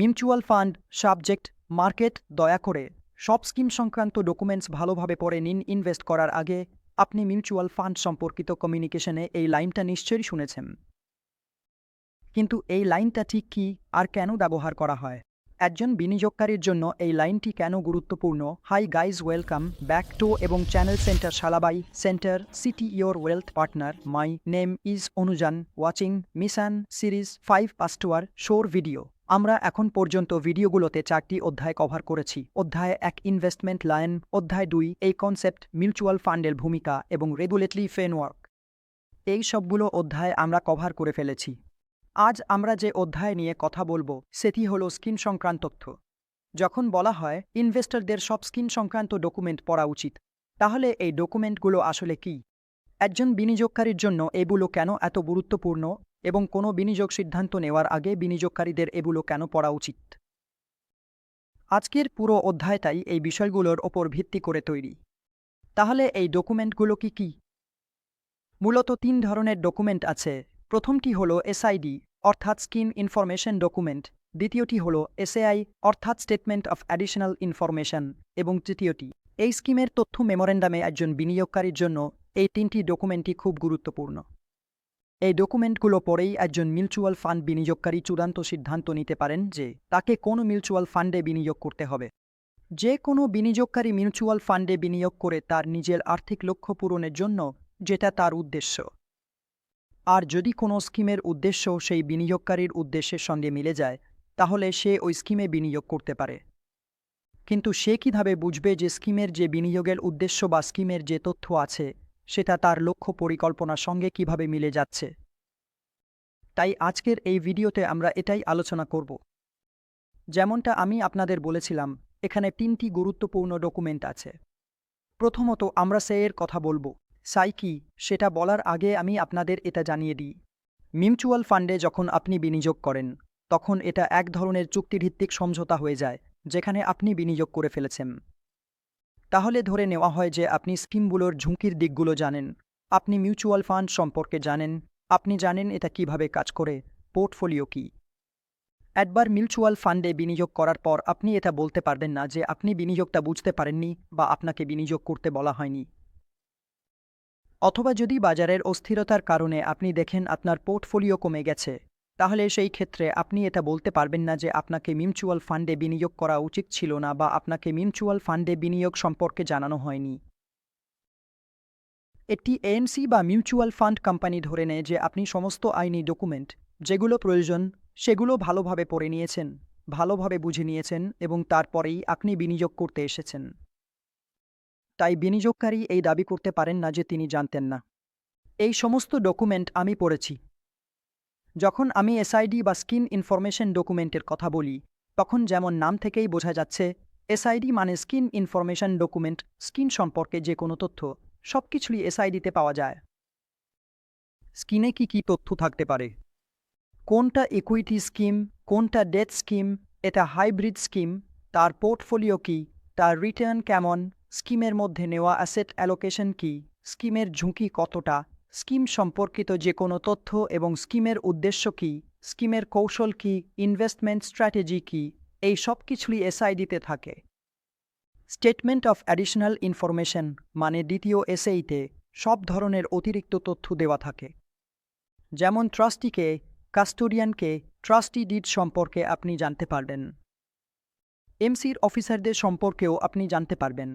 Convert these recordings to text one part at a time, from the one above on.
Mutual fund, subject, market, দয়া করে সব স্কিম সংক্রান্ত ডকুমেন্টস ভালোভাবে পড়ে নিন, ইনভেস্ট করার আগে আপনি মিউচুয়াল ফান্ড সম্পর্কিত কমিউনিকেশনে এই লাইনটা নিশ্চয়ই শুনেছেন। কিন্তু এই লাইনটা ঠিক কী আর কেন ব্যবহার করা হয়? একজন বিনিয়োগকারীর জন্য এই লাইনটি কেন গুরুত্বপূর্ণ? Hi guys welcome back to এবং channel centre শালাবাই, centre city your wealth partner. My name is Anujan, watching mission series five পাস্টুয়ার শোর ভিডিও। আমরা এখন পর্যন্ত ভিডিওগুলোতে চারটি অধ্যায় কভার করেছি। অধ্যায় এক ইনভেস্টমেন্ট লাইন অধ্যায় দুই, এই কনসেপ্ট মিউচুয়াল ফান্ডের ভূমিকা এবং রেগুলেটরি ফ্রেমওয়ার্ক এই সবগুলো অধ্যায় আমরা কভার করে ফেলেছি। আজ আমরা যে অধ্যায় নিয়ে কথা বলব, সেটি হলো স্কিন সংক্রান্ত তথ্য। যখন বলা হয় ইনভেস্টরদের সব স্কিন সংক্রান্ত ডকুমেন্ট পড়া উচিত, তাহলে এই ডকুমেন্টগুলো আসলে কি? একজন বিনিয়োগকারীর জন্য এগুলো কেন এত গুরুত্বপূর্ণ? এবং কোনো বিনিয়োগ সিদ্ধান্ত নেওয়ার আগে বিনিয়োগকারীদের এগুলো কেন পড়া উচিত? আজকের পুরো অধ্যায়টাই এই বিষয়গুলোর ওপর ভিত্তি করে তৈরি। তাহলে এই ডকুমেন্টগুলো কি কি? মূলত তিন ধরনের ডকুমেন্ট আছে। প্রথমটি হল এসআইডি, অর্থাৎ স্কিম ইনফরমেশন ডকুমেন্ট। দ্বিতীয়টি হল এসএআই, অর্থাৎ স্টেটমেন্ট অফ অ্যাডিশনাল ইনফরমেশন। এবং তৃতীয়টি, এই স্কিমের তথ্য মেমোরেন্ডামে একজন বিনিয়োগকারীর জন্য এই তিনটি ডকুমেন্টই খুব গুরুত্বপূর্ণ। এই ডকুমেন্টগুলো পরেই একজন মিউচুয়াল ফান্ড বিনিয়োগকারী চূড়ান্ত সিদ্ধান্ত নিতে পারেন যে তাকে কোন মিউচুয়াল ফান্ডে বিনিয়োগ করতে হবে। যে কোনো বিনিয়োগকারী মিউচুয়াল ফান্ডে বিনিয়োগ করে তার নিজের আর্থিক লক্ষ্য পূরণের জন্য যেটা তার উদ্দেশ্য। আর যদি কোনো স্কিমের উদ্দেশ্য সেই বিনিয়োগকারীর উদ্দেশ্যের সঙ্গে মিলে যায়, তাহলে সে ওই স্কিমে বিনিয়োগ করতে পারে। কিন্তু সে কীভাবে বুঝবে যে স্কিমের যে বিনিয়োগের উদ্দেশ্য বা স্কিমের যে তথ্য আছে সেটা তার লক্ষ্য পরিকল্পনার সঙ্গে কীভাবে মিলে যাচ্ছে। তাই আজকের এই ভিডিওতে আমরা এটাই আলোচনা করব। যেমনটা আমি আপনাদের বলেছিলাম, এখানে তিনটি গুরুত্বপূর্ণ ডকুমেন্ট আছে। প্রথমত আমরা সে এর কথা বলব। সাই কি, সেটা বলার আগে আমি আপনাদের এটা জানিয়ে দিই। মিউচুয়াল ফান্ডে যখন আপনি বিনিয়োগ করেন, তখন এটা এক ধরনের চুক্তিভিত্তিক সমঝোতা হয়ে যায়, যেখানে আপনি বিনিয়োগ করে ফেলেছেন। তাহলে ধরে নেওয়া হয় যে আপনি স্কিমগুলোর ঝুঁকির দিকগুলো জানেন। আপনি মিউচুয়াল ফান্ড সম্পর্কে জানেন। আপনি জানেন এটা কীভাবে কাজ করে, পোর্টফোলিও কি। একবার মিউচুয়াল ফান্ডে বিনিয়োগ করার পর আপনি এটা বলতে পারবেন না যে আপনি বিনিয়োগটা বুঝতে পারেননি বা আপনাকে বিনিয়োগ করতে বলা হয়নি। অথবা যদি বাজারের অস্থিরতার কারণে আপনি দেখেন আপনার পোর্টফোলিও কমে গেছে। তাহলে সেই ক্ষেত্রে আপনি এটা বলতে পারবেন না যে আপনাকে মিউচুয়াল ফান্ডে বিনিয়োগ করা উচিত ছিল না বা আপনাকে মিউচুয়াল ফান্ডে বিনিয়োগ সম্পর্কে জানানো হয়নি। একটি এএমসি বা মিউচুয়াল ফান্ড কোম্পানি ধরে নেয় যে আপনি সমস্ত আইনি ডকুমেন্ট, যেগুলো প্রয়োজন, সেগুলো ভালোভাবে পড়ে নিয়েছেন, ভালোভাবে বুঝে নিয়েছেন এবং তারপরেই আপনি বিনিয়োগ করতে এসেছেন। তাই বিনিয়োগকারী এই দাবি করতে পারেন না যে তিনি জানতেন না। এই সমস্ত ডকুমেন্ট আমি পড়েছি। যখন আমি এসআইডি বা স্কিন ইনফরমেশন ডকুমেন্টের কথা বলি, তখন যেমন নাম থেকেই বোঝা যাচ্ছে, এসআইডি মানে স্কিন ইনফরমেশন ডকুমেন্ট, স্কিন সম্পর্কে যে কোনো তথ্য, সব কিছুই এসআইডিতে পাওয়া যায়। স্কিনে কি কি তথ্য থাকতে পারে? কোনটা ইকুইটি স্কিম কোনটা ডেট স্কিম এটা হাইব্রিড স্কিম তার পোর্টফোলিও কি, তার রিটার্ন কেমন, স্কিমের মধ্যে নেওয়া অ্যাসেট অ্যালোকেশন কি, স্কিমের ঝুঁকি কতটা স্কিম সম্পর্কিত যে কোনো তথ্য এবং স্কিমের উদ্দেশ্য কি, স্কিমের কৌশল কি ইনভেস্টমেন্ট স্ট্র্যাটেজি কি, এই সব কিছুই এসআইডিতে থাকে। স্টেটমেন্ট অফ অ্যাডিশনাল ইনফরমেশন মানে দ্বিতীয় এসএইতে সব ধরনের অতিরিক্ত তথ্য দেওয়া থাকে। যেমন ট্রাস্টিকে, কাস্টোডিয়ানকে, ট্রাস্টি ডিড সম্পর্কে আপনি জানতে পারবেন। এমসির অফিসারদের সম্পর্কেও আপনি জানতে পারবেন।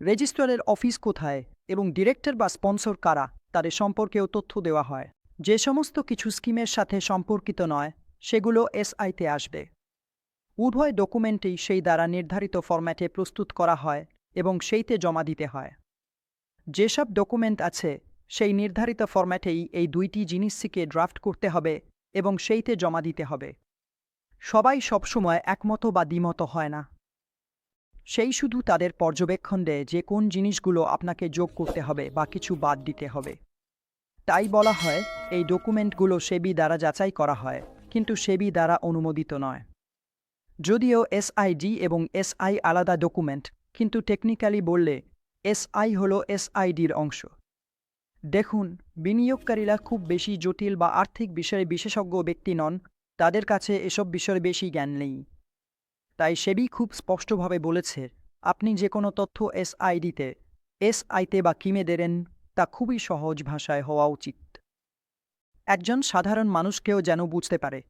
রেজিস্ট্রারের অফিস কোথায় এবং ডিরেক্টর বা স্পন্সর কারা তাদের সম্পর্কেও তথ্য দেওয়া হয়। যে সমস্ত কিছু স্কিমের সাথে সম্পর্কিত নয়, সেগুলো এসআইতে আসবে। উভয় ডকুমেন্টেই সেই দ্বারা নির্ধারিত ফরম্যাটে প্রস্তুত করা হয় এবং সেইতে জমা দিতে হয়। যেসব ডকুমেন্ট আছে, সেই নির্ধারিত ফরম্যাটেই এই দুইটি জিনিসটিকে ড্রাফট করতে হবে এবং সেইতে জমা দিতে হবে। সবাই সবসময় একমত বা দ্বিমত হয় না। সেই শুধু তাদের পর্যবেক্ষণ দেয় যে কোন জিনিসগুলো আপনাকে যোগ করতে হবে বা কিছু বাদ দিতে হবে। তাই বলা হয়, এই ডকুমেন্টগুলো সেবি দ্বারা যাচাই করা হয়, কিন্তু সেবি দ্বারা অনুমোদিত নয়। যদিও এসআইডি এবং এসআই আলাদা ডকুমেন্ট, কিন্তু টেকনিক্যালি বললে, এসআই হল এসআইডির অংশ। দেখুন, বিনিয়োগকারীরা খুব বেশি জটিল বা আর্থিক বিষয়ে বিশেষজ্ঞ ব্যক্তি নন, তাদের কাছে এসব বিষয়ে বেশি জ্ঞান নেই। তাই সেবি খুব স্পষ্টভাবে বলেছে, আপনি যে কোনো তথ্য এসআইডিতে, এসআইতে বা কিমে দেরেন তা খুবই সহজ ভাষায় হওয়া উচিত। একজন সাধারণ মানুষকেও যেন বুঝতে পারে।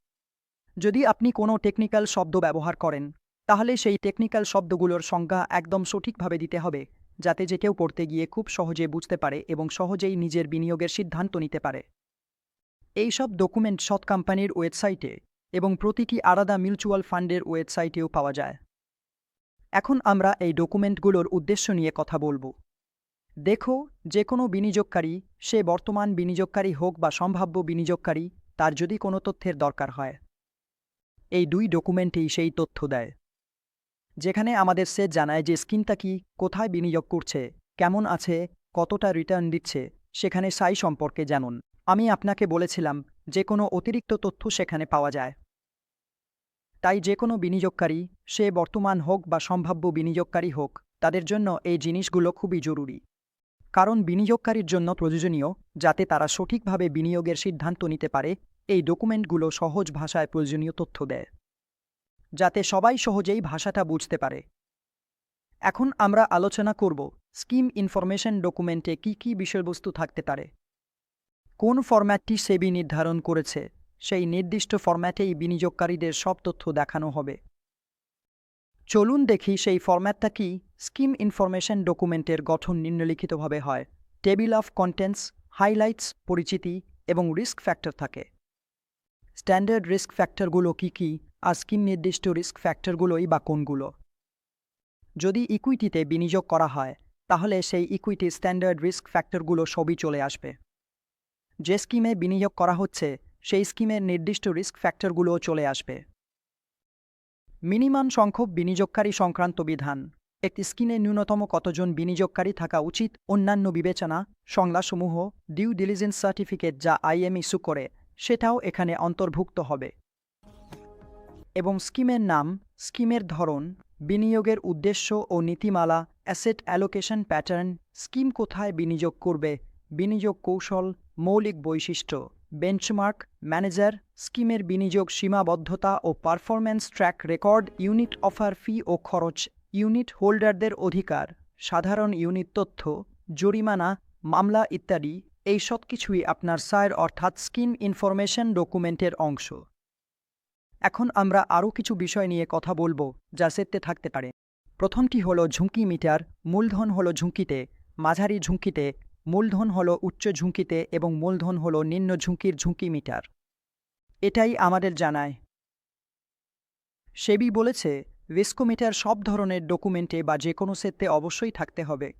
যদি আপনি কোনো টেকনিক্যাল শব্দ ব্যবহার করেন, তাহলে সেই টেকনিক্যাল শব্দগুলোর সংজ্ঞা একদম সঠিকভাবে দিতে হবে, যাতে যে কেউ পড়তে গিয়ে খুব সহজে বুঝতে পারে এবং সহজেই নিজের বিনিয়োগের সিদ্ধান্ত নিতে পারে। এইসব ডকুমেন্ট সৎ কোম্পানির ওয়েবসাইটে এবং প্রতিটি আলাদা মিউচুয়াল ফান্ডের ওয়েবসাইটেও পাওয়া যায়। এখন আমরা এই ডকুমেন্টগুলোর উদ্দেশ্য নিয়ে কথা বলব। দেখো যে কোনো বিনিয়োগকারী, সে বর্তমান বিনিয়োগকারী হোক বা সম্ভাব্য বিনিয়োগকারী, তার যদি কোনো তথ্যের দরকার হয়। এই দুই ডকুমেন্টেই সেই তথ্য দেয়। যেখানে আমাদের সে জানায় যে স্কিমটা কি, কোথায় বিনিয়োগ করছে, কেমন আছে, কতটা রিটার্ন দিচ্ছে, সেখানে সাই সম্পর্কে জানুন। আমি আপনাকে বলেছিলাম যে কোনো অতিরিক্ত তথ্য সেখানে পাওয়া যায়। তাই যে কোনো বিনিয়োগকারী, সে বর্তমান হোক বা সম্ভাব্য বিনিয়োগকারী হোক, তাদের জন্য এই জিনিসগুলো খুবই জরুরি। কারণ বিনিয়োগকারীর জন্য প্রয়োজনীয়, যাতে তারা সঠিকভাবে বিনিয়োগের সিদ্ধান্ত নিতে পারে, এই ডকুমেন্টগুলো সহজ ভাষায় প্রয়োজনীয় তথ্য দেয়। যাতে সবাই সহজেই ভাষাটা বুঝতে পারে। এখন আমরা আলোচনা করব, স্কিম ইনফরমেশন ডকুমেন্টে কি কি বিষয়বস্তু থাকতে পারে। কোন ফরম্যাটটি সেবি নির্ধারণ করেছে? সেই নির্দিষ্ট ফরম্যাটেই বিনিয়োগকারীদের সব তথ্য দেখানো হবে। চলুন দেখি সেই ফরম্যাটটা কি স্কিম ইনফরমেশন ডকুমেন্টের গঠন নিম্নলিখিতভাবে হয়। টেবিল অফ কন্টেন্টস, হাইলাইটস, পরিচিতি এবং রিস্ক ফ্যাক্টর থাকে। স্ট্যান্ডার্ড রিস্ক ফ্যাক্টরগুলো কি কি আর স্কিম নির্দিষ্ট রিস্ক ফ্যাক্টরগুলোই বা কোনগুলো? যদি ইকুইটিতে বিনিয়োগ করা হয়, তাহলে সেই ইকুইটি স্ট্যান্ডার্ড রিস্ক ফ্যাক্টরগুলো সবই চলে আসবে। যে স্কিমে বিনিয়োগ করা হচ্ছে সেই স্কিমের নির্দিষ্ট রিস্ক ফ্যাক্টরগুলোও চলে আসবে। মিনিমাম সংখ্যক বিনিয়োগকারী সংক্রান্ত বিধান। একটি স্কিমে ন্যূনতম কতজন বিনিয়োগকারী থাকা উচিত, অন্যান্য বিবেচনা সংজ্ঞাসমূহ ডিউ ডিলিজেন্স সার্টিফিকেট যা আইএম ইস্যু করে, সেটাও এখানে অন্তর্ভুক্ত হবে। এবং স্কিমের নাম, স্কিমের ধরন, বিনিয়োগের উদ্দেশ্য ও নীতিমালা অ্যাসেট অ্যালোকেশন প্যাটার্ন স্কিম কোথায় বিনিয়োগ করবে, বিনিয়োগ কৌশল, মৌলিক বৈশিষ্ট্য। বেঞ্চমার্ক ম্যানেজার স্কিমের বিনিয়োগ সীমাবদ্ধতা ও performance track record unit offer fee ও খরচ ইউনিট হোল্ডারদের অধিকার, সাধারণ ইউনিট তথ্য, জরিমানা, মামলা ইত্যাদি, এই সব কিছুই আপনার সায়ের অর্থাৎ স্কিম ইনফরমেশন ডকুমেন্টের অংশ। এখন আমরা আরও কিছু বিষয় নিয়ে কথা বলব যা সেটতে থাকতে পারে। প্রথমটি হল ঝুঁকি মিটার, মূলধন হল ঝুঁকিতে, মাঝারি ঝুঁকিতে মূলধন হল উচ্চ ঝুঁকিতে এবং মূলধন হল নিম্ন ঝুঁকির ঝুঁকি মিটার। এটাই আমাদের জানায়। সেবি বলেছে রিস্কোমিটার সব ধরনের ডকুমেন্টে বা যে কোনো সেটে অবশ্যই থাকতে হবে।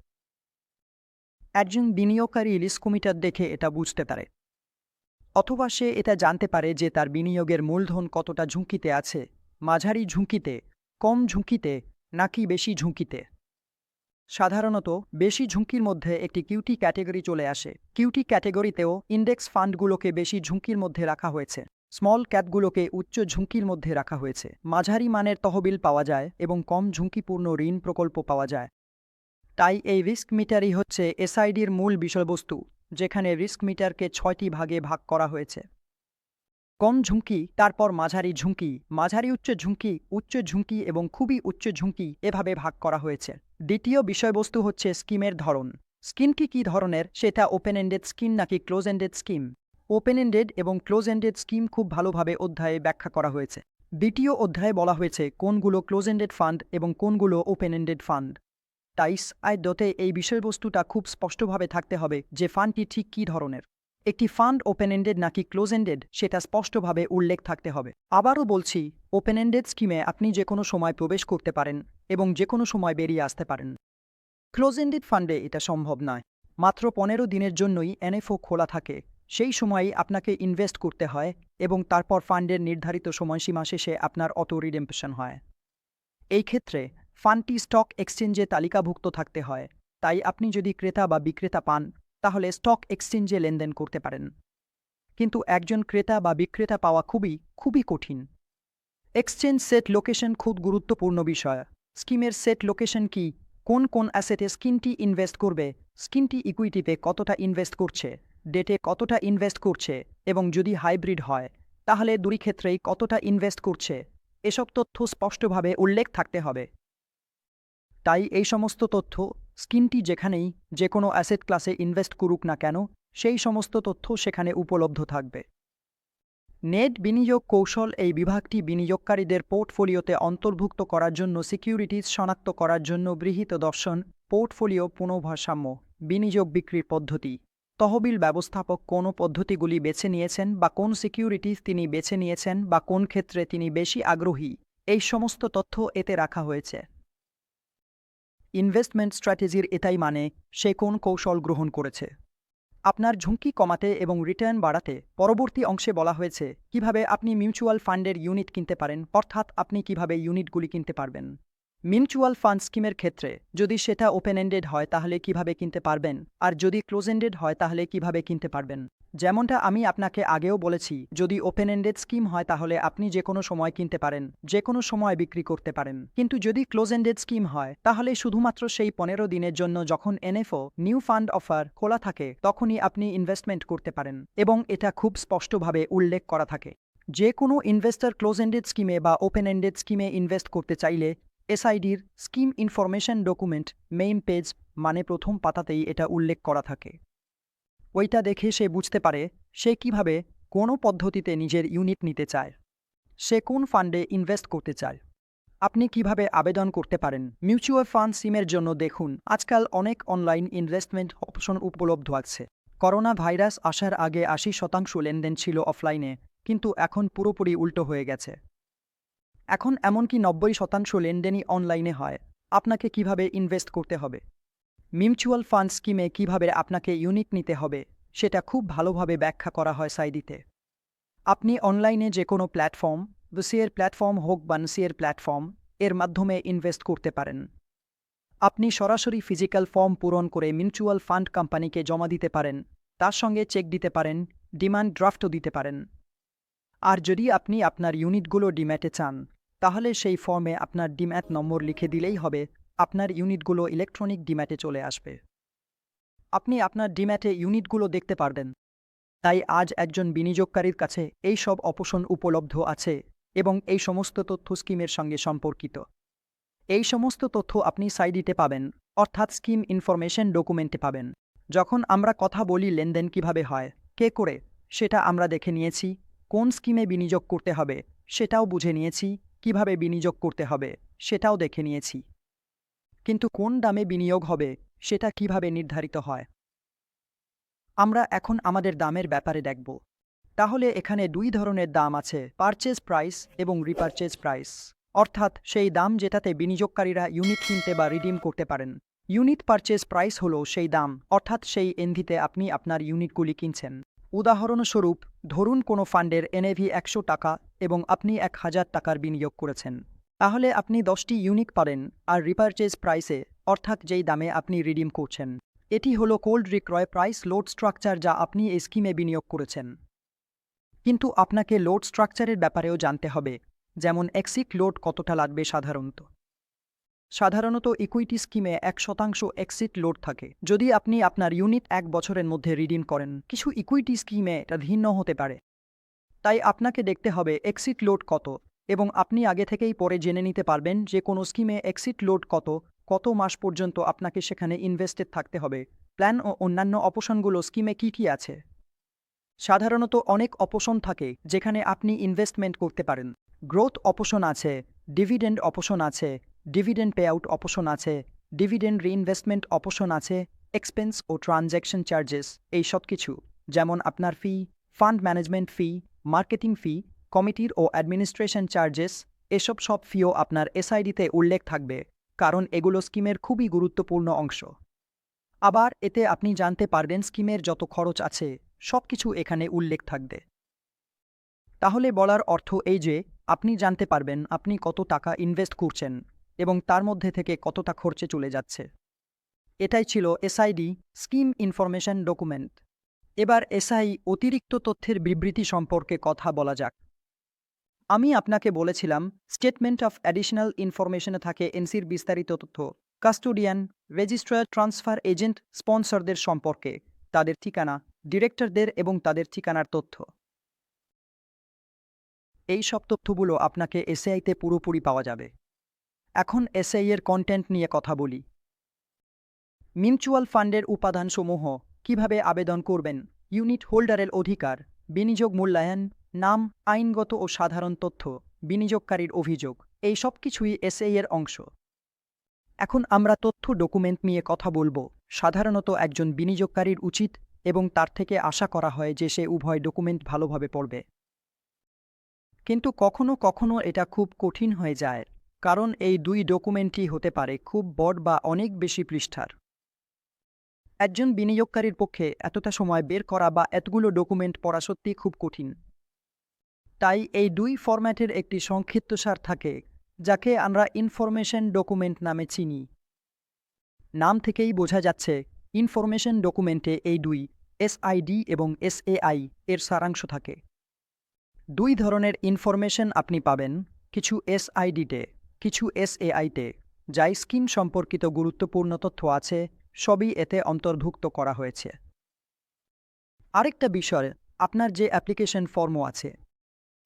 একজন বিনিয়োগকারী রিস্কোমিটার দেখে এটা বুঝতে পারে। অথবা সে এটা জানতে পারে যে তার বিনিয়োগের মূলধন কতটা ঝুঁকিতে আছে, মাঝারি ঝুঁকিতে, কম ঝুঁকিতে, নাকি বেশি ঝুঁকিতে। সাধারণত বেশি ঝুঁকির মধ্যে একটি কিউটি ক্যাটেগরি চলে আসে। কিউটি ক্যাটেগরিতেও ইন্ডেক্স ফান্ডগুলোকে বেশি ঝুঁকির মধ্যে রাখা হয়েছে। স্মল ক্যাপগুলোকে উচ্চ ঝুঁকির মধ্যে রাখা হয়েছে। মাঝারি মানের তহবিল পাওয়া যায় এবং কম ঝুঁকিপূর্ণ ঋণ প্রকল্প পাওয়া যায়। তাই এই রিস্ক মিটারই হচ্ছে এসআইডির মূল বিষয়বস্তু, যেখানে রিস্ক মিটারকে ছয়টি ভাগে ভাগ করা হয়েছে। কম ঝুঁকি, তারপর মাঝারি ঝুঁকি। মাঝারি উচ্চ ঝুঁকি উচ্চ ঝুঁকি এবং খুবই উচ্চ ঝুঁকি এভাবে ভাগ করা হয়েছে। দ্বিতীয় বিষয়বস্তু হচ্ছে স্কিমের ধরন। স্কিম কি ধরনের? সেটা ওপেন এন্ডেড স্কিম নাকি close ended scheme? Open ended এবং ক্লোজ এন্ডেড স্কিম খুব ভালোভাবে অধ্যায়ে ব্যাখ্যা করা হয়েছে। দ্বিতীয় অধ্যায়ে বলা হয়েছে কোনগুলো ক্লোজ এন্ডেড ফান্ড এবং কোনগুলো ওপেন এন্ডেড ফান্ড। তাই আই দতে এই বিষয়বস্তুটা খুব স্পষ্টভাবে থাকতে হবে যে ফান্ডটি ঠিক কী ধরনের। একটি ফান্ড ওপেন এন্ডেড নাকি ক্লোজ এন্ডেড সেটা স্পষ্টভাবে উল্লেখ থাকতে হবে। আবারও বলছি ওপেন এন্ডেড স্কিমে আপনি যে কোনো সময় প্রবেশ করতে পারেন এবং যে কোনো সময় বেরিয়ে আসতে পারেন। ক্লোজ এন্ডেড ফান্ডে এটা সম্ভব নয়। মাত্র পনেরো দিনের জন্যই এনএফও খোলা থাকে। সেই সময়ই আপনাকে ইনভেস্ট করতে হয় এবং তারপর ফান্ডের নির্ধারিত সময়সীমা শেষে আপনার অটো রিডেম্পশন হয়। এই ক্ষেত্রে ফান্ডটি স্টক এক্সচেঞ্জে তালিকাভুক্ত থাকতে হয়। তাই আপনি যদি ক্রেতা বা বিক্রেতা পান তাহলে স্টক এক্সচেঞ্জে লেনদেন করতে পারেন। কিন্তু একজন ক্রেতা বা বিক্রেতা পাওয়া খুবই খুবই কঠিন। এক্সচেঞ্জ সেট লোকেশন খুব গুরুত্বপূর্ণ বিষয়। স্কিমের সেট লোকেশন কি? কোন কোন অ্যাসেটে স্কিমটি ইনভেস্ট করবে? স্কিমটি ইকুইটিতে কতটা ইনভেস্ট করছে? ডেটে কতটা ইনভেস্ট করছে? এবং যদি হাইব্রিড হয়, তাহলে দুই ক্ষেত্রেই কতটা ইনভেস্ট করছে? এসব তথ্য স্পষ্টভাবে উল্লেখ থাকতে হবে। তাই এই সমস্ত তথ্য স্কিমটি যেখানেই যে কোনো অ্যাসেট ক্লাসে ইনভেস্ট করুক না কেন, সেই সমস্ত তথ্য সেখানে উপলব্ধ থাকবে। নেট বিনিয়োগ কৌশল এই বিভাগটি বিনিয়োগকারীদের পোর্টফোলিওতে অন্তর্ভুক্ত করার জন্য সিকিউরিটিজ শনাক্ত করার জন্য গৃহীত দর্শন, পোর্টফোলিও পুনঃভারসাম্য বিনিয়োগ বিক্রির পদ্ধতি, তহবিল ব্যবস্থাপক কোন পদ্ধতিগুলি বেছে নিয়েছেন বা কোন সিকিউরিটিজ তিনি বেছে নিয়েছেন বা কোন ক্ষেত্রে তিনি বেশি আগ্রহী, এই সমস্ত তথ্য এতে রাখা হয়েছে। ইনভেস্টমেন্ট স্ট্র্যাটেজির এটাই মানে সে কোন কৌশল গ্রহণ করেছে। আপনার ঝুঁকি কমাতে এবং রিটার্ন বাড়াতে পরবর্তী অংশে বলা হয়েছে, কীভাবে আপনি মিউচুয়াল ফান্ডের ইউনিট কিনতে পারেন, অর্থাৎ আপনি কীভাবে ইউনিটগুলি কিনতে পারবেন। মিউচুয়াল ফান্ড স্কিমের ক্ষেত্রে, যদি সেটা ওপেন এন্ডেড হয় তাহলে কীভাবে কিনতে পারবেন? আর যদি ক্লোজ এন্ডেড হয় তাহলে কীভাবে কিনতে পারবেন? যেমনটা আমি আপনাকে আগেও বলেছি, যদি ওপেন এন্ডেড স্কিম হয় তাহলে আপনি যে কোনো সময় কিনতে পারেন, যে কোনো সময় বিক্রি করতে পারেন। কিন্তু যদি ক্লোজ এন্ডেড স্কিম হয়, তাহলে শুধুমাত্র সেই পনেরো দিনের জন্য যখন এনএফও, নিউ ফান্ড অফার, খোলা থাকে, তখনই আপনি ইনভেস্টমেন্ট করতে পারেন। এবং এটা খুব স্পষ্টভাবে উল্লেখ করা থাকে। যে কোনো ইনভেস্টর ক্লোজ এন্ডেড স্কিমে বা ওপেন এন্ডেড স্কিমে ইনভেস্ট করতে চাইলে এসআইডির scheme information document main page মানে প্রথম পাতাতেই এটা উল্লেখ করা থাকে। ওইটা দেখে সে বুঝতে পারে সে কীভাবে কোনো পদ্ধতিতে নিজের ইউনিট নিতে চায়। সে কোন ফান্ডে ইনভেস্ট করতে চায়। আপনি কীভাবে আবেদন করতে পারেন? মিউচুয়াল ফান্ড সিমের জন্য দেখুন, আজকাল অনেক অনলাইন ইনভেস্টমেন্ট অপশন উপলব্ধ আছে। করোনা ভাইরাস আসার আগে আশি শতাংশ লেনদেন ছিল অফলাইনে কিন্তু এখন পুরোপুরি উল্টো হয়ে গেছে। এখন এমনকি নব্বই শতাংশ লেনদেনই অনলাইনে হয়। আপনাকে কীভাবে ইনভেস্ট করতে হবে? মিউচুয়াল ফান্ড স্কিমে কীভাবে আপনাকে ইউনিট নিতে হবে, সেটা খুব ভালোভাবে ব্যাখ্যা করা হয় সাইডিতে আপনি অনলাইনে যে কোনো প্ল্যাটফর্ম বসিয়ের প্ল্যাটফর্ম হোক বা নসিয়ের প্ল্যাটফর্ম এর মাধ্যমে ইনভেস্ট করতে পারেন। আপনি সরাসরি ফিজিক্যাল ফর্ম পূরণ করে মিউচুয়াল ফান্ড কোম্পানিকে জমা দিতে পারেন, তার সঙ্গে চেক দিতে পারেন ডিমান্ড ড্রাফটও দিতে পারেন। আর যদি আপনি আপনার ইউনিটগুলো ডিম্যাটে চান তাহলে সেই ফর্মে আপনার ডিম্যাট নম্বর লিখে দিলেই হবে। আপনার ইউনিটগুলো ইলেকট্রনিক ডিম্যাটে চলে আসবে। আপনি আপনার ডিম্যাটে ইউনিটগুলো দেখতে পারবেন। তাই আজ একজন বিনিয়োগকারীর কাছে এই সব অপশন উপলব্ধ আছে এবং এই সমস্ত তথ্য স্কিমের সঙ্গে সম্পর্কিত। এই সমস্ত তথ্য আপনি সাইডিতে পাবেন, অর্থাৎ স্কিম ইনফরমেশন ডকুমেন্টে পাবেন। যখন আমরা কথা বলি লেনদেন কীভাবে হয়, কে করে, সেটা আমরা দেখে নিয়েছি, কোন স্কিমে বিনিয়োগ করতে হবে, সেটাও বুঝে নিয়েছি কীভাবে বিনিয়োগ করতে হবে, সেটাও দেখে নিয়েছি। কিন্তু কোন দামে বিনিয়োগ হবে, সেটা কীভাবে নির্ধারিত হয়? আমরা এখন আমাদের দামের ব্যাপারে দেখব। তাহলে এখানে দুই ধরনের দাম আছে পারচেজ প্রাইস এবং রিপারচেজ প্রাইস অর্থাৎ সেই দাম যেটাতে বিনিয়োগকারীরা ইউনিট কিনতে বা রিডিম করতে পারেন। ইউনিট পারচেজ প্রাইস হলো সেই দাম, অর্থাৎ সেই এন্ধিতে আপনি আপনার ইউনিটগুলি কিনছেন। উদাহরণস্বরূপ, ধরুন কোনো ফান্ডের এনএভি একশো টাকা এবং আপনি এক হাজার টাকার বিনিয়োগ করেছেন। তাহলে আপনি দশটি ইউনিক পারেন আর রিপারচেজ প্রাইসে অর্থাৎ যেই দামে আপনি রিডিম করছেন। এটি হলো কোল্ড রিক্রয় প্রাইস লোড স্ট্রাকচার যা আপনি এই স্কিমে বিনিয়োগ করেছেন। কিন্তু আপনাকে লোড স্ট্রাকচারের ব্যাপারেও জানতে হবে, যেমন এক্সিক লোড কতটা লাগবে সাধারণত। সাধারণত ইকুইটি স্কিমে এক শতাংশ এক্সিট লোড থাকে। যদি আপনি আপনার ইউনিট এক বছরের মধ্যে রিডিম করেন, কিছু ইকুইটি স্কিমে এটা ভিন্ন হতে পারে। তাই আপনাকে দেখতে হবে এক্সিট লোড কত, এবং আপনি আগে থেকেই পরে জেনে নিতে পারবেন যে কোনো স্কিমে এক্সিট লোড কত কত মাস পর্যন্ত আপনাকে সেখানে ইনভেস্টেড থাকতে হবে। প্ল্যান ও অন্যান্য অপশনগুলো স্কিমে কী কী আছে? সাধারণত অনেক অপশন থাকে যেখানে আপনি ইনভেস্টমেন্ট করতে পারেন। গ্রোথ অপশন আছে ডিভিডেন্ড অপশন আছে ডিভিডেন্ড পে আউট অপশন আছে ডিভিডেন্ড রিইনভেস্টমেন্ট অপশন আছে এক্সপেন্স ও ট্রানজ্যাকশন চার্জেস এই সব কিছু যেমন আপনার fee fund management fee marketing fee কমিটির ও অ্যাডমিনিস্ট্রেশন চার্জেস এসব সব ফিও আপনার এসআইডিতে উল্লেখ থাকবে, কারণ এগুলো স্কিমের খুবই গুরুত্বপূর্ণ অংশ। আবার এতে আপনি জানতে পারবেন স্কিমের যত খরচ আছে সব কিছু এখানে উল্লেখ থাকবে। তাহলে বলার অর্থ এই যে, আপনি জানতে পারবেন আপনি কত টাকা ইনভেস্ট করছেন। এবং তার মধ্যে থেকে কতটা খরচে চলে যাচ্ছে। এটাই ছিল এসআইডি স্কিম ইনফরমেশন ডকুমেন্ট এবার এসআই অতিরিক্ত তথ্যের বিবৃতি সম্পর্কে কথা বলা যাক। আমি আপনাকে বলেছিলাম স্টেটমেন্ট অফ অ্যাডিশনাল ইনফরমেশনে থাকে এনসির বিস্তারিত তথ্য। কাস্টোডিয়ান রেজিস্ট্রার ট্রান্সফার এজেন্ট স্পন্সরদের সম্পর্কে, তাদের ঠিকানা ডিরেক্টরদের এবং তাদের ঠিকানার তথ্য। এই সব তথ্যগুলো আপনাকে এসএআইতে পুরোপুরি পাওয়া যাবে। এখন এসআই এর কন্টেন্ট নিয়ে কথা বলি। মিউচুয়াল ফান্ডের উপাদানসমূহ কীভাবে আবেদন করবেন? ইউনিট হোল্ডারের অধিকার, বিনিয়োগ মূল্যায়ন, নাম, আইনগত ও সাধারণ তথ্য, বিনিয়োগকারীর অভিযোগ, এই সব কিছুই এসএই এর অংশ। এখন আমরা তথ্য ডকুমেন্ট নিয়ে কথা বলব। সাধারণত একজন বিনিয়োগকারীর উচিত এবং তার থেকে আশা করা হয় যে সে উভয় ডকুমেন্ট ভালোভাবে পড়বে। কিন্তু কখনো কখনো এটা খুব কঠিন হয়ে যায়। কারণ এই দুই ডকুমেন্টই হতে পারে খুব বড় বা অনেক বেশি পৃষ্ঠার। একজন বিনিয়োগকারীর পক্ষে এতটা সময় বের করা বা এতগুলো ডকুমেন্ট পড়া সত্যি খুব কঠিন। তাই এই দুই ফরম্যাটের একটি সংক্ষিপ্তসার থাকে, যাকে আমরা ইনফরমেশন ডকুমেন্ট নামে চিনি। নাম থেকেই বোঝা যাচ্ছে, ইনফরমেশন ডকুমেন্টে এই দুই, এসআইডি এবং এসএআই, এর সারাংশ থাকে। দুই ধরনের ইনফরমেশন আপনি পাবেন, কিছু এসআইডিতে। কিছু এসএআইতে, যাই স্কিম সম্পর্কিত গুরুত্বপূর্ণ তথ্য আছে, সবই এতে অন্তর্ভুক্ত করা হয়েছে। আরেকটা বিষয়, আপনার যে অ্যাপ্লিকেশন ফর্মও আছে,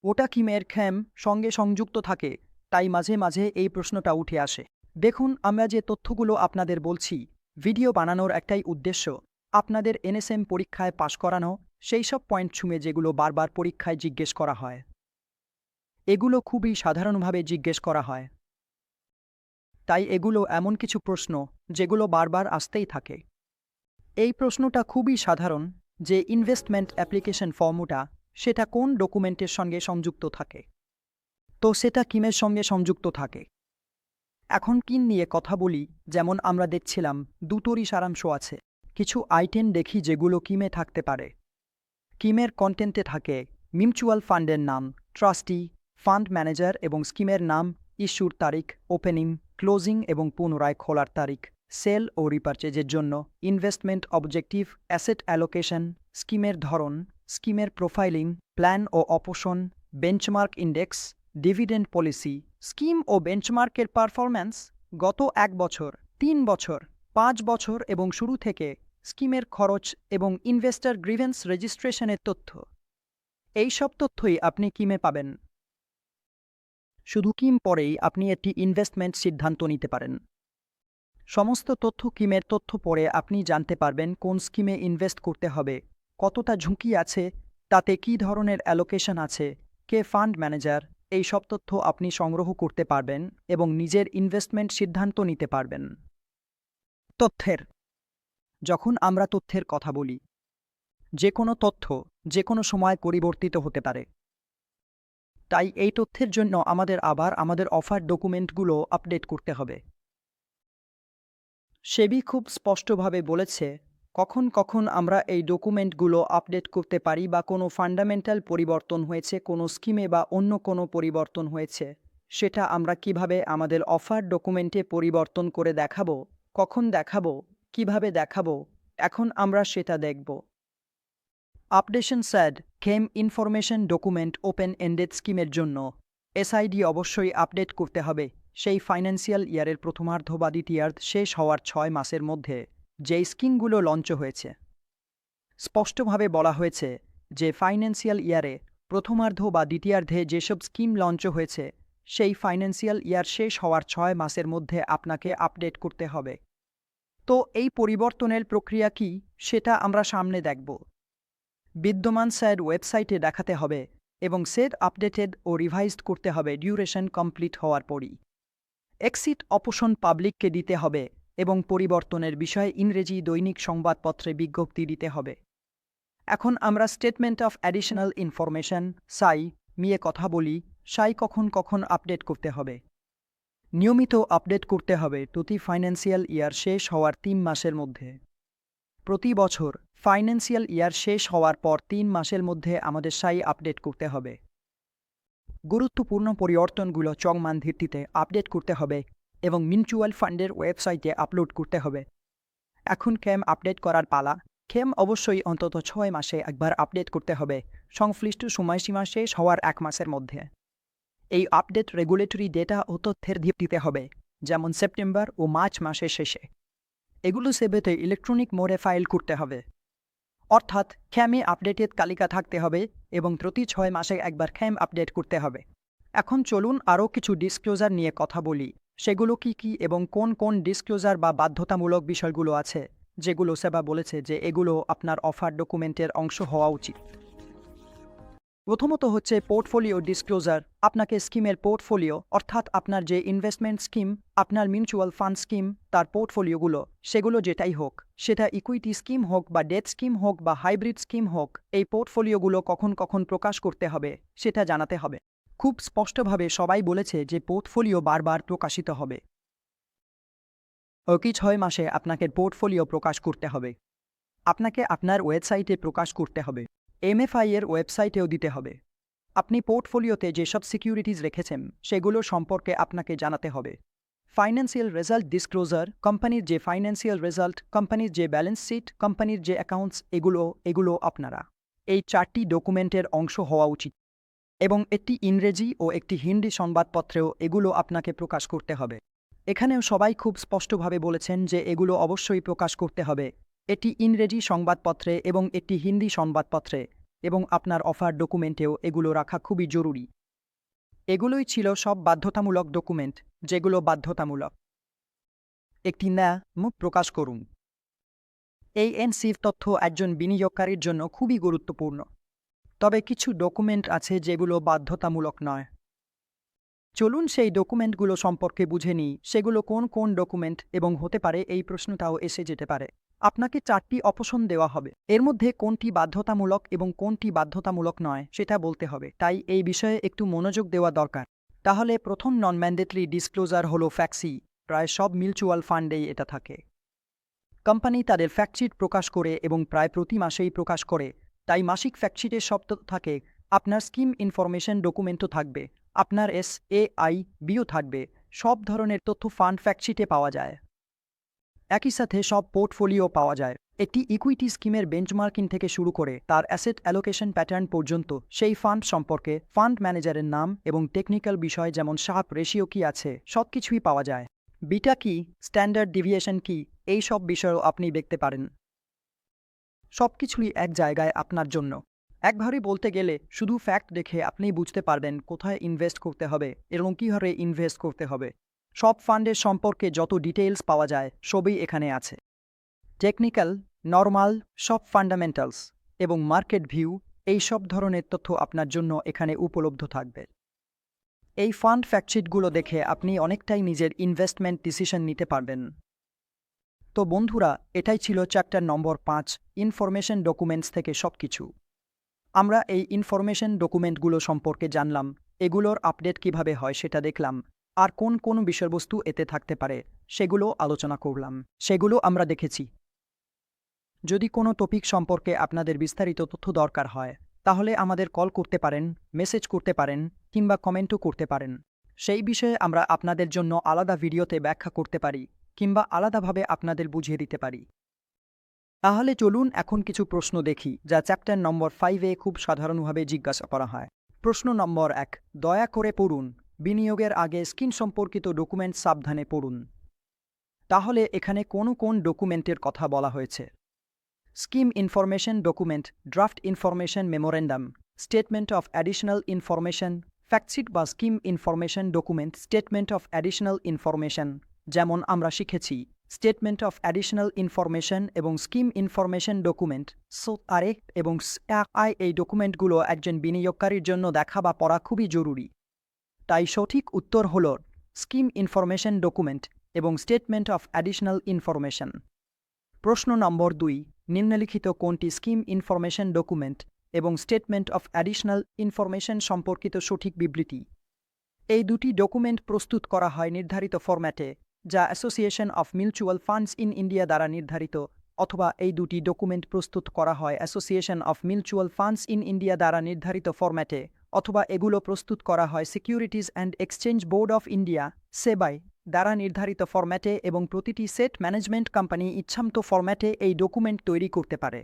ওটা কিমের খ্যাম সঙ্গে সংযুক্ত থাকে? তাই মাঝে মাঝে এই প্রশ্নটা উঠে আসে। দেখুন, আমরা যে তথ্যগুলো আপনাদের বলছি, ভিডিও বানানোর একটাই উদ্দেশ্য, আপনাদের এনএসএম পরীক্ষায় পাশ করানো, সেই সব পয়েন্ট ছুঁয়ে যেগুলো বারবার পরীক্ষায় জিজ্ঞেস করা হয়। এগুলো খুবই সাধারণভাবে জিজ্ঞেস করা হয়। তাই এগুলো এমন কিছু প্রশ্ন যেগুলো বারবার আসতেই থাকে। এই প্রশ্নটা খুবই সাধারণ যে ইনভেস্টমেন্ট অ্যাপ্লিকেশন ফর্মটা সেটা কোন ডকুমেন্টের সঙ্গে সংযুক্ত থাকে। তো সেটা কিমের সঙ্গে সংযুক্ত থাকে? এখন কিন নিয়ে কথা বলি, যেমন আমরা দেখছিলাম দুটোরই সারাংশ আছে। কিছু আইটেম দেখি যেগুলো কিমে থাকতে পারে। কিমের কন্টেন্টে থাকে মিউচুয়াল ফান্ডের নাম ট্রাস্টি ফান্ড ম্যানেজার এবং স্কিমের নাম ইস্যুর তারিখ, ওপেনিং, ক্লোজিং এবং পুনরায় খোলার তারিখ, সেল ও রিপারচেজের জন্য ইনভেস্টমেন্ট অবজেক্টিভ, অ্যাসেট অ্যালোকেশন, স্কিমের ধরন, স্কিমের প্রোফাইলিং, প্ল্যান ও option benchmark index, dividend policy, scheme ও বেঞ্চমার্কের পারফরম্যান্স, গত এক বছর, তিন বছর, পাঁচ বছর এবং শুরু থেকে স্কিমের খরচ এবং ইনভেস্টর গ্রিভেন্স রেজিস্ট্রেশনের তথ্য। এই সব তথ্যই আপনি কিমে পাবেন। শুধু কিম পরেই আপনি একটি ইনভেস্টমেন্ট সিদ্ধান্ত নিতে পারেন। সমস্ত তথ্য কিমের তথ্য পরে আপনি জানতে পারবেন কোন স্কিমে ইনভেস্ট করতে হবে, কতটা ঝুঁকি আছে, তাতে কী ধরনের অ্যালোকেশন আছে, কে ফান্ড ম্যানেজার এই সব তথ্য আপনি সংগ্রহ করতে পারবেন এবং নিজের ইনভেস্টমেন্ট সিদ্ধান্ত নিতে পারবেন। তথ্যের। যখন আমরা তথ্যের কথা বলি যে কোনো তথ্য যে কোনো সময় পরিবর্তিত হতে পারে। তাই এই তথ্যের জন্য আমাদের আবার আমাদের অফার ডকুমেন্টগুলো আপডেট করতে হবে। সেবি খুব স্পষ্টভাবে বলেছে, কখন কখন আমরা এই ডকুমেন্টগুলো আপডেট করতে পারি বা কোনো ফান্ডামেন্টাল পরিবর্তন হয়েছে, কোনো স্কিমে বা অন্য কোনো পরিবর্তন হয়েছে, সেটা আমরা কীভাবে আমাদের অফার ডকুমেন্টে পরিবর্তন করে দেখাবো, কখন দেখাবো, কীভাবে দেখাবো, এখন আমরা সেটা দেখব। আপডেশন স্যাড খেম ইনফরমেশন ডকুমেন্ট ওপেন এন্ডেড স্কিমের জন্য। এসআইডি অবশ্যই আপডেট করতে হবে। সেই ফাইন্যান্সিয়াল ইয়ারের প্রথমার্ধ বা দ্বিতীয়ার্ধ শেষ হওয়ার ছয় মাসের মধ্যে যেই স্কিমগুলো লঞ্চ হয়েছে। স্পষ্টভাবে বলা হয়েছে যে ফাইন্যান্সিয়াল ইয়ারে প্রথমার্ধ বা দ্বিতীয়ার্ধে যেসব স্কিম লঞ্চ হয়েছে, সেই ফাইন্যান্সিয়াল ইয়ার শেষ হওয়ার ছয় মাসের মধ্যে আপনাকে আপডেট করতে হবে। তো এই পরিবর্তনের প্রক্রিয়া কি, সেটা আমরা সামনে দেখব। বিদ্যমান স্যাড ওয়েবসাইটে দেখাতে হবে এবং সেট আপডেটেড ও রিভাইজড করতে হবে ডিউরেশন কমপ্লিট হওয়ার পরই। এক্সিট অপশন পাবলিককে দিতে হবে এবং পরিবর্তনের বিষয়ে ইংরেজি দৈনিক সংবাদপত্রে বিজ্ঞপ্তি দিতে হবে। এখন আমরা স্টেটমেন্ট অফ অ্যাডিশনাল ইনফরমেশন সাই, নিয়ে কথা বলি, সাই কখন কখন আপডেট করতে হবে। নিয়মিত আপডেট করতে হবে প্রতি ফাইন্যান্সিয়াল ইয়ার শেষ হওয়ার তিন মাসের মধ্যে। প্রতি বছর ফাইন্যান্সিয়াল ইয়ার শেষ হওয়ার পর তিন মাসের মধ্যে আমাদের সাই আপডেট করতে হবে। গুরুত্বপূর্ণ পরিবর্তনগুলো চংমান ভিত্তিতে আপডেট করতে হবে এবং মিউচুয়াল ফান্ডের ওয়েবসাইটে আপলোড করতে হবে। এখন ক্যাম আপডেট করার পালা। খেম অবশ্যই অন্তত ছয় মাসে একবার আপডেট করতে হবে। সংশ্লিষ্ট সময়সীমা শেষ হওয়ার এক মাসের মধ্যে। এই আপডেট রেগুলেটরি ডেটা ও তথ্যের ভিত্তিতে হবে, যেমন সেপ্টেম্বর ও মার্চ মাসের শেষে। এগুলো সেবেতে ইলেকট্রনিক মোডে ফাইল করতে হবে। অর্থাৎ খ্যামে আপডেটের তালিকা থাকতে হবে এবং প্রতি ছয় মাসে একবার খ্যাম আপডেট করতে হবে। এখন চলুন আরও কিছু ডিসক্লোজার নিয়ে কথা বলি। সেগুলো কি কি এবং কোন কোন ডিসক্লোজার বা বাধ্যতামূলক বিষয়গুলো আছে, যেগুলো সেবা বলেছে যে এগুলো আপনার অফার ডকুমেন্টের অংশ হওয়া উচিত। প্রথমত হচ্ছে পোর্টফোলিও ডিসক্লোজার, আপনাকে স্কিমের পোর্টফোলিও, অর্থাৎ আপনার যে ইনভেস্টমেন্ট স্কিম আপনার মিউচুয়াল ফান্ড স্কিম তার পোর্টফোলিওগুলো, সেগুলো যেটাই হোক, সেটা ইকুইটি স্কিম হোক বা ডেথ স্কিম হোক বা হাইব্রিড স্কিম হোক, এই পোর্টফোলিওগুলো কখন কখন প্রকাশ করতে হবে, সেটা জানাতে হবে। খুব স্পষ্টভাবে সবাই বলেছে যে পোর্টফোলিও বারবার প্রকাশিত হবে। ওকি ছয় মাসে আপনাকে পোর্টফোলিও প্রকাশ করতে হবে। আপনাকে আপনার ওয়েবসাইটে প্রকাশ করতে হবে। এমএফআই এর ওয়েবসাইটেও দিতে হবে। আপনি পোর্টফোলিওতে যেসব সিকিউরিটিজ রেখেছেন, সেগুলো সম্পর্কে আপনাকে জানাতে হবে। ফাইন্যান্সিয়াল রেজাল্ট ডিসক্লোজার, কোম্পানির যে ফাইন্যান্সিয়াল রেজাল্ট, কোম্পানির যে ব্যালেন্স শিট, কোম্পানির যে অ্যাকাউন্টস, এগুলো এগুলো আপনারা। এই চারটি ডকুমেন্টের অংশ হওয়া উচিত। এবং একটি ইংরেজি ও একটি হিন্দি সংবাদপত্রেও এগুলো আপনাকে প্রকাশ করতে হবে। এখানেও সবাই খুব স্পষ্টভাবে বলেছেন যে এগুলো অবশ্যই প্রকাশ করতে হবে। এটি ইংরেজি সংবাদপত্রে এবং একটি হিন্দি সংবাদপত্রে, এবং আপনার অফার ডকুমেন্টেও এগুলো রাখা খুবই জরুরি। এগুলোই ছিল সব বাধ্যতামূলক ডকুমেন্ট, যেগুলো বাধ্যতামূলক। একটি ন্যা মুখ প্রকাশ করুন। এই এনসিভ তথ্য একজন বিনিয়োগকারীর জন্য খুবই গুরুত্বপূর্ণ। তবে কিছু ডকুমেন্ট আছে যেগুলো বাধ্যতামূলক নয়। চলুন সেই ডকুমেন্টগুলো সম্পর্কে বুঝে নিই, সেগুলো কোন কোন ডকুমেন্ট এবং হতে পারে এই প্রশ্নটাও এসে যেতে পারে। আপনাকে চারটি অপশন দেওয়া হবে। এর মধ্যে কোনটি বাধ্যতামূলক এবং কোনটি বাধ্যতামূলক নয় সেটা বলতে হবে। তাই এই বিষয়ে একটু মনোযোগ দেওয়া দরকার। তাহলে প্রথম নন ম্যান্ডেটরি ডিসক্লোজার হলো ফ্যাক্সি প্রায় সব মিউচুয়াল ফান্ডেই এটা থাকে। কোম্পানি তাদের ফ্যাক্টশিট প্রকাশ করে এবং প্রায় প্রতি মাসেই প্রকাশ করে। তাই মাসিক ফ্যাক্টশিটের শব্দ থাকে। আপনার স্কিম ইনফরমেশন ডকুমেন্টও থাকবে। আপনার এস এ আই বিও থাকবে। সব ধরনের তথ্য ফান্ড ফ্যাক্টশিটে পাওয়া যায়। একই সাথে সব পোর্টফোলিও পাওয়া যায়। একটি ইকুইটি স্কিমের বেঞ্চমার্কিং থেকে শুরু করে তার অ্যাসেট অ্যালোকেশন প্যাটার্ন পর্যন্ত সেই ফান্ড সম্পর্কে ফান্ড ম্যানেজারের নাম এবং টেকনিক্যাল বিষয় যেমন সাপ রেশিও কি আছে সব কিছুই পাওয়া যায়। বিটা কি স্ট্যান্ডার্ড ডিভিয়েশন কি, এই সব বিষয়ও আপনি দেখতে পারেন। সব কিছুই এক জায়গায় আপনার জন্য। একভাবে বলতে গেলে শুধু ফ্যাক্ট দেখে আপনি বুঝতে পারবেন কোথায় ইনভেস্ট করতে হবে এবং কীভাবে ইনভেস্ট করতে হবে। সব ফান্ডের সম্পর্কে যত ডিটেইলস পাওয়া যায়, সবই এখানে আছে। টেকনিক্যাল নর্মাল সব ফান্ডামেন্টালস এবং মার্কেট ভিউ এই সব ধরনের তথ্য আপনার জন্য এখানে উপলব্ধ থাকবে। এই ফান্ড ফ্যাক্টশিটগুলো দেখে আপনি অনেকটাই নিজের ইনভেস্টমেন্ট ডিসিশন নিতে পারবেন। তো বন্ধুরা, এটাই ছিল চ্যাপ্টার নম্বর পাঁচ ইনফরমেশন ডকুমেন্টস থেকে সব কিছু আমরা এই ইনফরমেশন ডকুমেন্টগুলো সম্পর্কে জানলাম, এগুলোর আপডেট কীভাবে হয় সেটা দেখলাম আর কোন কোন বিষয়বস্তু এতে থাকতে পারে, সেগুলো আলোচনা করলাম। সেগুলো আমরা দেখেছি। যদি কোনো টপিক সম্পর্কে আপনাদের বিস্তারিত তথ্য দরকার হয়, তাহলে আমাদের কল করতে পারেন, মেসেজ করতে পারেন, কিংবা কমেন্টও করতে পারেন। সেই বিষয়ে আমরা আপনাদের জন্য আলাদা ভিডিওতে ব্যাখ্যা করতে পারি, কিংবা আলাদাভাবে আপনাদের বুঝিয়ে দিতে পারি। তাহলে চলুন এখন কিছু প্রশ্ন দেখি, যা চ্যাপ্টার নম্বর ফাইভে খুব সাধারণভাবে জিজ্ঞাসা করা হয়। প্রশ্ন নম্বর এক, দয়া করে পড়ুন। বিনিয়োগের আগে স্কিন সম্পর্কিত ডকুমেন্ট সাবধানে পড়ুন। তাহলে এখানে কোন কোন ডকুমেন্টের কথা বলা হয়েছে? Scheme information document, draft information memorandum, statement of additional information, factsheet বা scheme information document, statement of additional information, যেমন আমরা শিখেছি, স্টেটমেন্ট অফ অ্যাডিশনাল ইনফরমেশন এবং স্কিম ইনফরমেশন ডকুমেন্ট, সো আরে এবং আই এই ডকুমেন্টগুলো একজন বিনিয়োগকারীর জন্য দেখা বা পড়া খুবই জরুরি। তাই সঠিক উত্তর হল স্কিম ইনফরমেশন ডকুমেন্ট এবং স্টেটমেন্ট অফ অ্যাডিশনাল ইনফরমেশন। প্রশ্ন নম্বর দুই, নিম্নলিখিত কোনটি স্কিম ইনফরমেশন ডকুমেন্ট এবং স্টেটমেন্ট অফ অ্যাডিশনাল ইনফরমেশন সম্পর্কিত সঠিক বিবৃতি? এই দুটি ডকুমেন্ট প্রস্তুত করা হয় নির্ধারিত ফরম্যাটে, যা association of mutual funds in India দ্বারা নির্ধারিত, অথবা এই দুটি ডকুমেন্ট প্রস্তুত করা হয় association of mutual funds in India দ্বারা নির্ধারিত ফরম্যাটে। অথবা এগুলো প্রস্তুত করা হয় securities and exchange board of India SEBI, দ্বারা নির্ধারিত ফরম্যাটে এবং প্রতিটি সেট ম্যানেজমেন্ট কোম্পানি ইচ্ছামতো ফরম্যাটে এই ডকুমেন্ট তৈরি করতে পারে।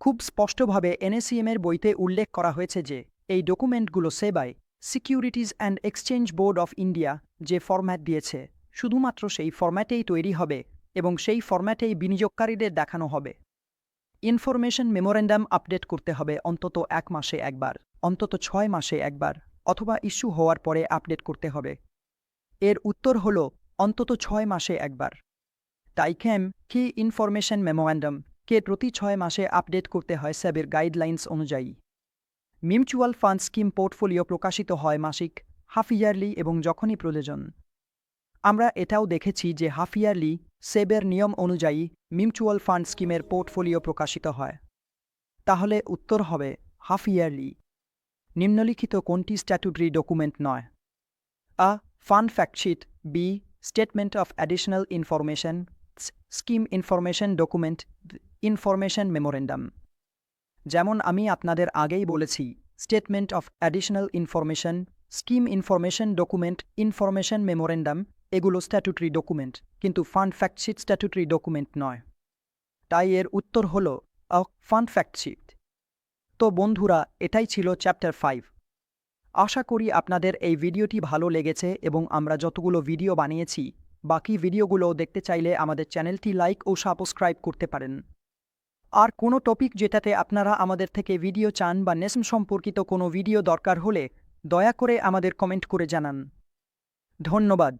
খুব স্পষ্টভাবে এনএসিএমের বইতে উল্লেখ করা হয়েছে যে, এই ডকুমেন্টগুলো SEBI securities and exchange board of India যে ফরম্যাট দিয়েছে, শুধুমাত্র সেই ফরম্যাটেই তৈরি হবে এবং সেই ফরম্যাটেই বিনিয়োগকারীদের দেখানো হবে। ইনফরমেশন মেমোরেন্ডাম আপডেট করতে হবে অন্তত এক মাসে একবার। অন্তত ছয় মাসে একবার, অথবা ইস্যু হওয়ার পরে আপডেট করতে হবে। এর উত্তর হল, অন্তত ছয় মাসে একবার। টাইক্যাম কি ইনফরমেশন মেমোরেন্ডাম, কে প্রতি ছয় মাসে আপডেট করতে হয় স্যাবের গাইডলাইন্স অনুযায়ী। মিউচুয়াল ফান্ড স্কিম পোর্টফোলিও প্রকাশিত হয় মাসিক, হাফ ইয়ারলি এবং যখনই প্রয়োজন। আমরা এটাও দেখেছি যে হাফ ইয়ারলি সেবের নিয়ম অনুযায়ী মিউচুয়াল ফান্ড স্কিমের পোর্টফোলিও প্রকাশিত হয়। তাহলে উত্তর হবে, হাফ ইয়ারলি। নিম্নলিখিত কোনটি স্ট্যাটুটরি ডকুমেন্ট নয়? A fund factsheet B statement of additional information scheme information document information memorandum যেমন আমি আপনাদের আগেই বলেছি statement of additional information scheme information document information memorandum এগুলো স্ট্যাটুটরি ডকুমেন্ট কিন্তু ফান্ড ফ্যাক্টশিট স্ট্যাটুটরি ডকুমেন্ট নয়। তাই এর উত্তর হল ফান্ড ফ্যাক্টশিট তো বন্ধুরা, এটাই ছিল চ্যাপ্টার ফাইভ। আশা করি আপনাদের এই ভিডিওটি ভালো লেগেছে এবং আমরা যতগুলো ভিডিও বানিয়েছি, বাকি ভিডিওগুলো দেখতে চাইলে আমাদের চ্যানেলটি লাইক ও সাবস্ক্রাইব করতে পারেন। আর কোনো টপিক যেটাতে আপনারা আমাদের থেকে ভিডিও চান বা নেসম সম্পর্কিত কোনো ভিডিও দরকার হলে, দয়া করে আমাদের কমেন্ট করে জানান। ধন্যবাদ।